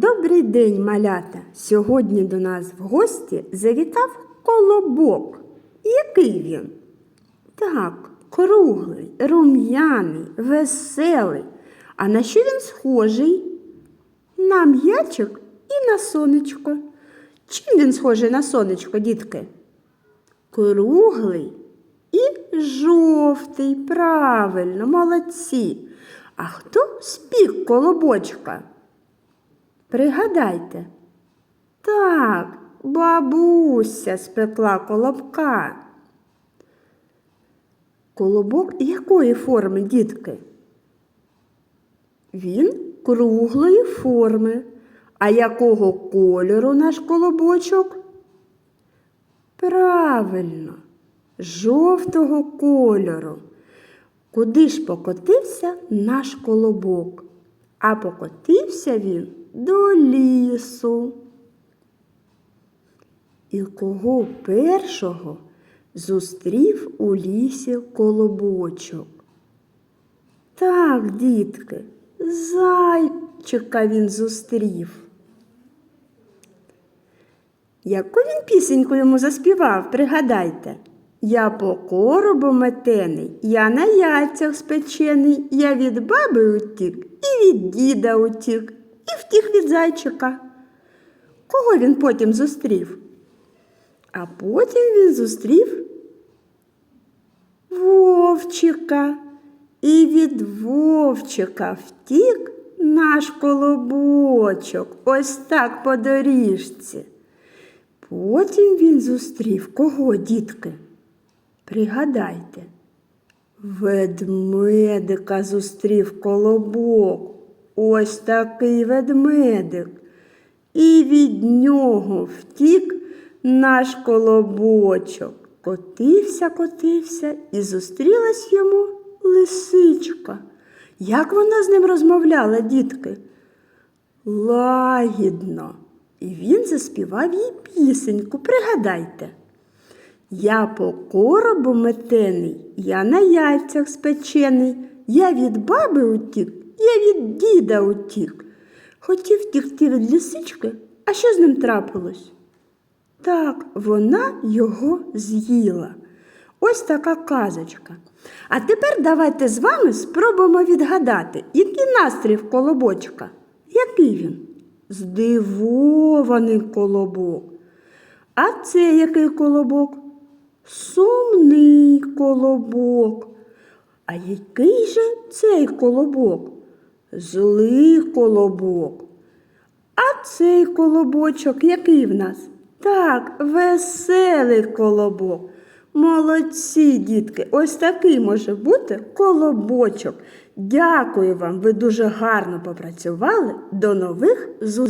Добрий день, малята! Сьогодні до нас в гості завітав колобок. Який він? Так, круглий, рум'яний, веселий. А на що він схожий? На м'ячик і на сонечко. Чим він схожий на сонечко, дітки? Круглий і жовтий, правильно, молодці. А хто спік колобочка? Пригадайте. Так, бабуся спекла колобка. Колобок якої форми, дітки? Він круглої форми. А якого кольору наш колобочок? Правильно, жовтого кольору. Куди ж покотився наш колобок? А покотився він до лісу. І кого першого зустрів у лісі колобочок? Так, дітки, зайчика він зустрів. Яку він пісеньку йому заспівав, пригадайте. Я по коробу метений, я на яйцях спечений, я від баби утік і від діда утік, і втік від зайчика. Кого він потім зустрів? А потім він зустрів вовчика. І від вовчика втік наш колобочок, ось так по доріжці. Потім він зустрів кого, дітки? Пригадайте, ведмедика зустрів колобок. Ось такий ведмедик. І від нього втік наш колобочок. Котився, котився і зустрілась йому лисичка. Як вона з ним розмовляла, дітки? Лагідно. І він заспівав їй пісеньку, пригадайте. Я по коробу метений, я на яйцях спечений, я від баби утік, я від діда утік. Хотів втікти від лисички, а що з ним трапилось? Так, вона його з'їла. Ось така казочка. А тепер давайте з вами спробуємо відгадати, який настрій в колобочка. Який він? Здивований колобок. А це який колобок? Сумний колобок. А який же цей колобок? Злий колобок. А цей колобочок який в нас? Так, веселий колобок. Молодці, дітки, ось такий може бути колобочок. Дякую вам, ви дуже гарно попрацювали. До нових зустрічей!